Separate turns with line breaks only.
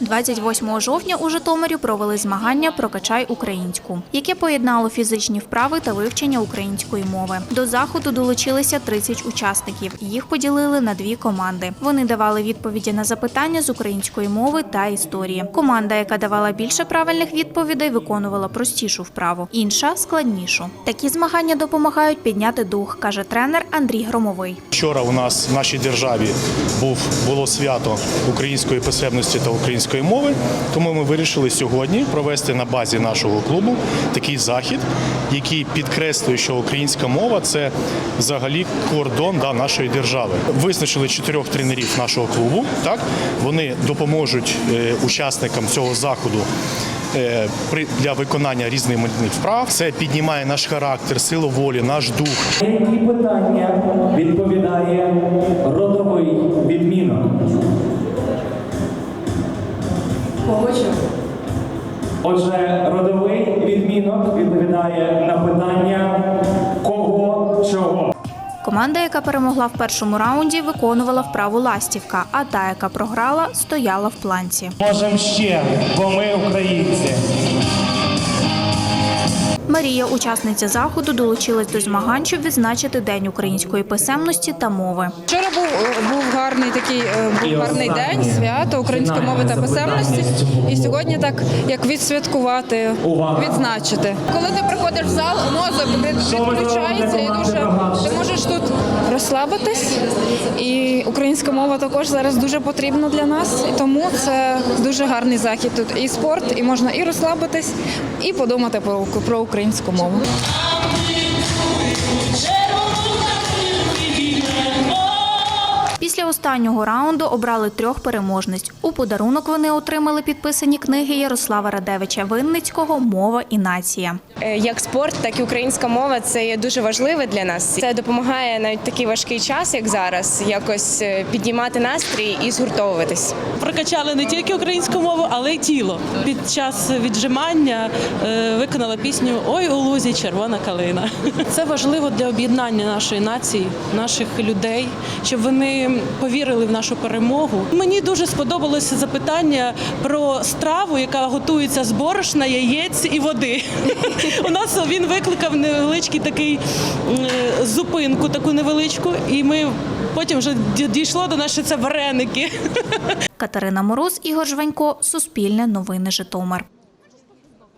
28 жовтня у Житомирі провели змагання Прокачай українську, яке поєднало фізичні вправи та вивчення української мови. До заходу долучилися 30 учасників. Їх поділили на дві команди. Вони давали відповіді на запитання з української мови та історії. Команда, яка давала більше правильних відповідей, виконувала простішу вправу, інша складнішу. Такі змагання допомагають підняти дух, каже тренер Андрій Громовий.
Вчора у нас в нашій державі було свято української писемності та української мови. Тому ми вирішили сьогодні провести на базі нашого клубу такий захід, який підкреслює, що українська мова це взагалі кордон да, нашої держави. Визначили чотирьох тренерів нашого клубу. Так вони допоможуть е, учасникам цього заходу. е, при- Для виконання різних різноманітних вправ це піднімає наш характер, силу волі, наш дух.
Які питання відповідає родовий відмінок? Отже, родовий відмінок відповідає на питання кого чого.
Команда, яка перемогла в першому раунді, виконувала вправу ластівка, а та, яка програла, стояла в планці.
Можемо ще, бо ми українці.
Марія, учасниця заходу, долучилась до змагань, щоб відзначити День української писемності та мови.
Вчора був, був гарний такий е, був гарний день, свято української мови та писемності. І сьогодні так як відсвяткувати, відзначити. Коли ти приходиш в зал, мозок відключається і дуже ти можеш тут розслабитись. І українська мова також зараз дуже потрібна для нас. І тому це дуже гарний захід. Тут і спорт, і можна і розслабитись, і подумати про, про українську мову.
Останнього раунду обрали трьох переможниць. У подарунок вони отримали підписані книги Ярослава Радевича Винницького Мова і нація.
Е, Як спорт, так і українська мова це є дуже важливе для нас. Це допомагає навіть такий важкий час, як зараз, якось е, піднімати настрій і згуртовуватись.
Прокачали не тільки українську мову, але й тіло. Під час віджимання е, виконала пісню Ой у лузі червона калина. Це важливо для об'єднання нашої нації, наших людей, щоб вони повірили в нашу перемогу. Мені дуже сподобалося запитання про страву, яка готується з борошна, яєць і води. У нас він викликав невеличкий такий зупинку, таку невеличку, і ми потім вже ді- дійшло до нас, що це вареники.
Катерина Мороз, Ігор Жванько, Суспільне новини Житомир.